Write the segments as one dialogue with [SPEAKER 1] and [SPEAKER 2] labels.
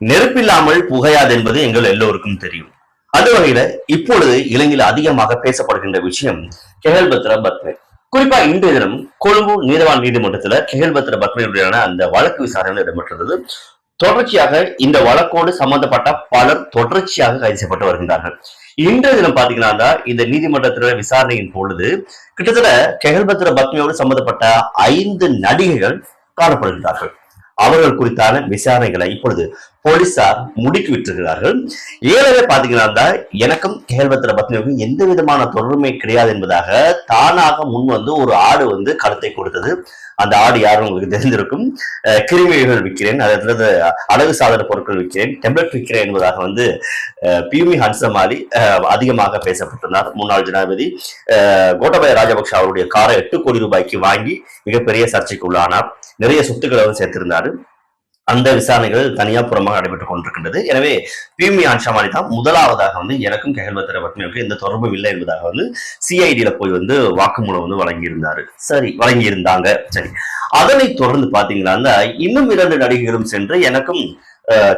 [SPEAKER 1] நெருப்பில்லாமல் புகையாது என்பது எங்கள் எல்லோருக்கும் தெரியும். அந்த வகையில இப்பொழுது இலங்கையில் அதிகமாக பேசப்படுகின்ற விஷயம் கெகல்பத்ர பத்மே குறிப்பா இன்றைய தினம் கொழும்பு நீதவான் நீதிமன்றத்துல கெகல்பத்ர பத்மையுடனான அந்த வழக்கு விசாரணை இடம்பெற்றது. தொடர்ச்சியாக இந்த வழக்கோடு சம்பந்தப்பட்ட பலர் தொடர்ச்சியாக கைது செய்யப்பட்டு வருகின்றார்கள். இன்றைய தினம் பாத்தீங்கன்னா இந்த நீதிமன்றத்தில விசாரணையின் பொழுது கிட்டத்தட்ட கெகல்பத்ர பத்மையோடு சம்பந்தப்பட்ட ஐந்து நடிகைகள் காணப்படுகின்றார்கள். அவர்கள் குறித்தான விசாரணைகளை இப்பொழுது போலீசார் முடுக்கி விட்டிருக்கிறார்கள். ஏழவே பாத்தீங்கன்னா எனக்கும் கேள்வத்திர பத்னிக்கும் எந்த விதமான தொடர்புமே கிடையாது என்பதாக தானாக முன் வந்து ஒரு ஆடு வந்து கருத்தை கொடுத்தது. அந்த ஆடு யாரும் உங்களுக்கு தெரிந்திருக்கும். கிருமிகள் விற்கிறேன் அதாவது அழகு சாதன பொருட்கள் விற்கிறேன் டெப்லெட் விற்கிறேன் என்பதாக வந்து அஹ் பியூமி ஹன்சமாலி அஹ் அதிகமாக பேசப்பட்டிருந்தார். முன்னாள் ஜனாதிபதி அஹ் கோட்டபய ராஜபக்ஷ அவருடைய காரை எட்டு கோடி ரூபாய்க்கு வாங்கி மிகப்பெரிய சர்ச்சைக்கு உள்ளானார் நிறைய சொத்துக்களை வந்து சேர்த்திருந்தாரு. அந்த விசாரணைகள் தனியா புறமாக நடைபெற்றுக் கொண்டிருக்கின்றது. எனவே பிமி ஆன்ஷாமாரி தான் முதலாவதாக வந்து எனக்கும் கெகல்பத்திர பத்மியுக்கும் எந்த தொடர்பும் இல்லை என்பதாக வந்து சிஐடியில போய் வந்து வாக்குமூலம் வந்து வழங்கியிருந்தாரு. சரி வழங்கியிருந்தாங்க. சரி. அதனை தொடர்ந்து பாத்தீங்கன்னா இன்னும் இரண்டு நடிகைகளும் சென்று எனக்கும்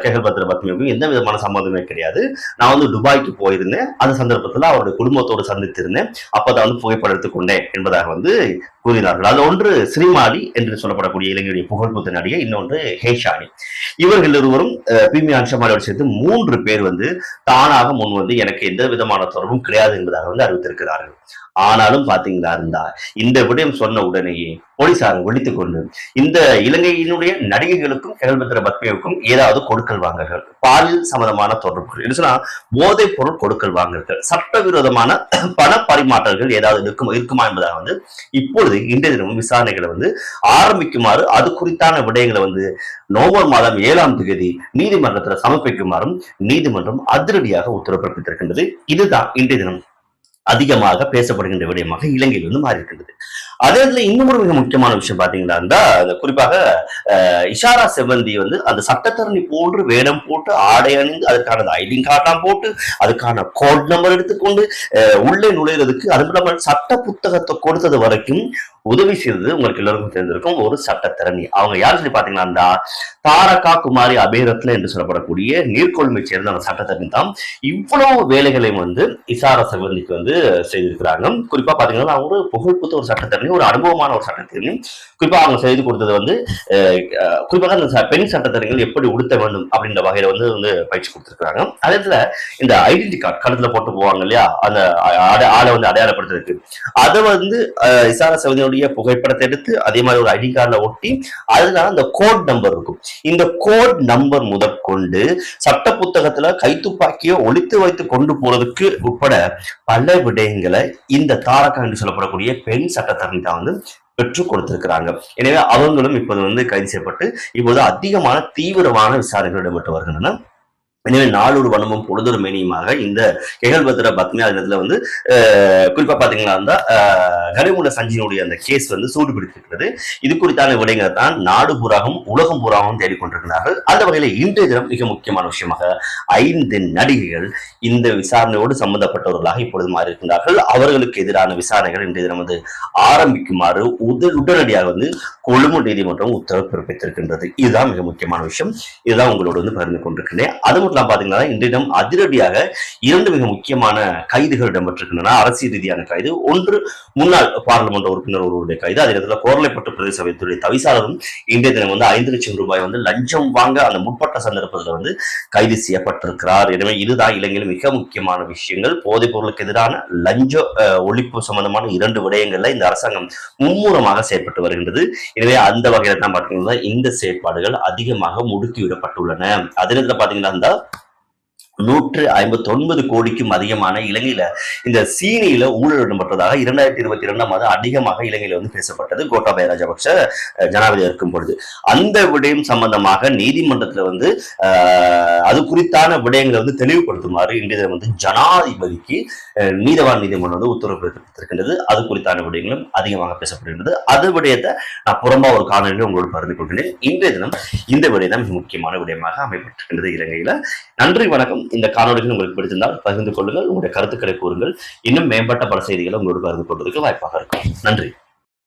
[SPEAKER 1] கெகல்பத்ர பத்மியுக்கும் எந்த விதமான சம்மந்தமே கிடையாது. நான் வந்து துபாய்க்கு போயிருந்தேன். அந்த சந்தர்ப்பத்துல அவருடைய குடும்பத்தோடு சந்தித்திருந்தேன். அப்போதான் வந்து புகைப்படம் எடுத்துக்கொண்டேன் என்பதாக வந்து கூறினார்கள். அது ஒன்று ஸ்ரீமாலி என்று சொல்லப்படக்கூடிய இலங்கையுடைய புகழ்புத்த நடிகை இன்னொன்று ஹேஷானி இவர்கள் இருவரும் பிமி அன்ஷமாலியோடு சேர்த்து மூன்று பேர் வந்து தானாக முன் வந்து எனக்கு எந்த விதமான தொடர்பும் கிடையாது என்பதாக வந்து அறிவித்திருக்கிறார்கள். ஆனாலும் பாத்தீங்களா இருந்தா இந்த விடயம் சொன்ன உடனேயே போலீசார் ஒழித்துக் கொண்டு இந்த இலங்கையினுடைய நடிகைகளுக்கும் கேள்வித்திர பத்மியுக்கும் ஏதாவது கொடுக்கல் வாங்கல்கள் பாலியல் சம்பந்தமான தொடர்புகள். என்ன சொன்னா போதைப் பொருள் கொடுக்கல் வாங்கல்கள். சட்டவிரோதமான பண பரிமாற்றல்கள் ஏதாவது இருக்கும் இருக்குமா என்பதாக வந்து இப்பொழுது இன்றைய தினமும் விசாரணைகளை வந்து ஆரம்பிக்குமாறு அது குறித்தான விடயங்களை வந்து நவம்பர் மாதம் ஏழாம் தேதி நீதிமன்றத்தில் சமர்ப்பிக்குமாறும் நீதிமன்றம் அதிரடியாக உத்தரவு பிறப்பித்திருக்கின்றது இதுதான் இன்றைய தினம் அதிகமாக பேசப்படுகின்ற விடயமாக இலங்கையில் வந்து மாறியிருக்கின்றது. அதே இடத்துல இன்னொரு மிக முக்கியமான விஷயம் பாத்தீங்கன்னா இருந்தா, அந்த குறிப்பாக இஷாரா செவந்தி வந்து அந்த சட்டத்தரணி போன்று வேடம் போட்டு ஆடை அணிந்து அதுக்கான ஐடிங் கார்டாம் போட்டு அதுக்கான கோட் நம்பர் எடுத்துக்கொண்டு உள்ளே நுழையிறதுக்கு அது இல்லாமல் சட்ட புத்தகத்தை கொடுத்தது வரைக்கும் உதவி செய்தது உங்களுக்கு எல்லாருக்கும் தெரிஞ்சிருக்கும் ஒரு சட்டத்திறனி அவங்க யார் சொல்லி பாத்தீங்கன்னா அந்த தாரகா குமாரி அபேரத்ல என்று சொல்லப்படக்கூடிய நீர்கொழுமை சேர்ந்த அந்த சட்டத்திறனி தான் இவ்வளவு வேலைகளையும் வந்து இசார செவந்திக்கு வந்து செய்திருக்கிறாங்க. குறிப்பா பாத்தீங்கன்னா அவங்க ஒரு புகழ்புத்த ஒரு சட்டத்திறனி ஒரு அனுபவமான ஒரு சட்டத்திறனி குறிப்பா அவங்க செய்து கொடுத்தது வந்து குறிப்பாக அந்த பெண் சட்டத்திறனிகள் எப்படி உடுத்த வேண்டும் அப்படின்ற வகையில வந்து வந்து பயிற்சி கொடுத்திருக்காங்க அதே இடத்துல இந்த ஐடென்டி கார்டு கழுத்துல போட்டு போவாங்க இல்லையா? அந்த ஆளை வந்து அடையாளப்படுத்துறதுக்கு. அதை வந்து இசார இசாரா புகைப்படத்தை எடுத்து அதே மாதிரி ஒரு ஐடி கார்டுல ஒட்டி அதுல அந்த கோட் நம்பர் இருக்கும். இந்த கோட் நம்பர் முதற்கொண்டு சட்ட புத்தகத்துல கைத்துப்பாக்கியை ஒழித்து வைத்து கொண்டு போறதுக்கு உட்பட பல விடயங்களை இந்த தாரகா என்று சொல்லப்படக்கூடிய பெண் சட்டத்தரணி தான் வந்து பெற்றுக் கொடுத்திருக்கிறாங்க. எனவே அவங்களும் இப்போது வந்து கைது செய்யப்பட்டு இப்போது அதிகமான தீவிரமான விசாரணைகள் இடம்பெற்று வருகின்றன. எனவே நாளொரு வனமும் பொழுதொரு மேனியுமாக இந்த கெகல்பத்திர பத்மியா வந்து குறிப்பா பாத்தீங்கன்னா இருந்தா அஹ், சஞ்சினுடைய அந்த கேஸ் வந்து சூடு பிடித்திருக்கிறது இது குறித்தான விடயங்களை தான் நாடு பூராகவும் உலகம் பூராகவும் தேடிக்கொண்டிருக்கிறார்கள். அந்த வகையில இன்றைய தினம் மிக முக்கியமான விஷயமாக ஐந்து நடிகைகள் இந்த விசாரணையோடு சம்பந்தப்பட்டவர்களாக இப்பொழுது மாறியிருக்கிறார்கள். அவர்களுக்கு எதிரான விசாரணைகள் இன்றைய தினம் வந்து ஆரம்பிக்குமாறு உடனடியாக வந்து கொழும்பு நீதிமன்றம் உத்தரவு பிறப்பித்திருக்கின்றது. இதுதான் மிக முக்கியமான விஷயம். இதுதான் உங்களோட வந்து பகிர்ந்து கொண்டிருக்கின்றேன். அது மட்டும் இல்லாமல் பாத்தீங்கன்னா இன்றையிடம் அதிரடியாக இரண்டு மிக முக்கியமான கைதுகள் இடம்பெற்றிருக்கின்றன. அரசியல் ரீதியான கைது ஒன்று முன்னாள் பாராளுமன்ற உறுப்பினர் ஒருவருடைய கைது. அதே நேரத்தில் கோரளைப்பட்டு பிரதேச சபைத்துறை தவிசாளரும் இன்றைய தினம் வந்து ஐந்து லட்சம் ரூபாய் வந்து லஞ்சம் வாங்க அந்த முற்பட்ட சந்தர்ப்பத்தில் வந்து கைது செய்யப்பட்டிருக்கிறார். எனவே இதுதான் இலங்கையில் மிக முக்கியமான விஷயங்கள். போதைப் பொருளுக்கு எதிரான லஞ்ச ஒழிப்பு சம்பந்தமான இரண்டு விடயங்கள்ல இந்த அரசாங்கம் மும்முரமாக செயல்பட்டு வருகின்றது. எனவே அந்த வகையில தான் பாத்தீங்கன்னா இந்த செயற்பாடுகள் அதிகமாக முடுக்கிவிடப்பட்டுள்ளன. அதே நேரத்தில் பாத்தீங்கன்னா இந்த நூற்று ஐம்பத்தி ஒன்பது கோடிக்கும் அதிகமான இலங்கையில இந்த சீனியில ஊழல் இடம்பெற்றதாக இரண்டாயிரத்தி இருபத்தி இரண்டாம் ஆண்டு அதிகமாக இலங்கையில வந்து பேசப்பட்டது கோட்டாபய ராஜபக்ஷ ஜனாதிபதி இருக்கும் பொழுது. அந்த விடயம் சம்பந்தமாக நீதிமன்றத்துல வந்து அது குறித்தான விடயங்களை வந்து தெளிவுபடுத்துமாறு இன்றைய தினம் வந்து ஜனாதிபதிக்கு நீதவான் நீதிமன்றம் வந்து உத்தரவு பிறப்பித்திருக்கின்றது. அது குறித்தான விடயங்களும் அதிகமாக பேசப்படுகின்றது. அது விடயத்தை நான் புறம்பா ஒரு காணொலியில் உங்களோடு பகிர்ந்து கொள்கிறேன். இன்றைய தினம் இந்த விடயம் தான் மிக முக்கியமான விடயமாக அமைப்பட்டிருக்கின்றது இலங்கையில. நன்றி வணக்கம். இந்த காணொலிகள் உங்களுக்கு பிடித்திருந்தால் பகிர்ந்து கொள்ளுங்கள். உங்களுடைய கருத்துக்களை கூறுங்கள். இன்னும் மேம்பட்ட பல செய்திகளை உங்களோடு பகிர்ந்து கொள்வதற்கு வாய்ப்பாக இருக்கும். நன்றி.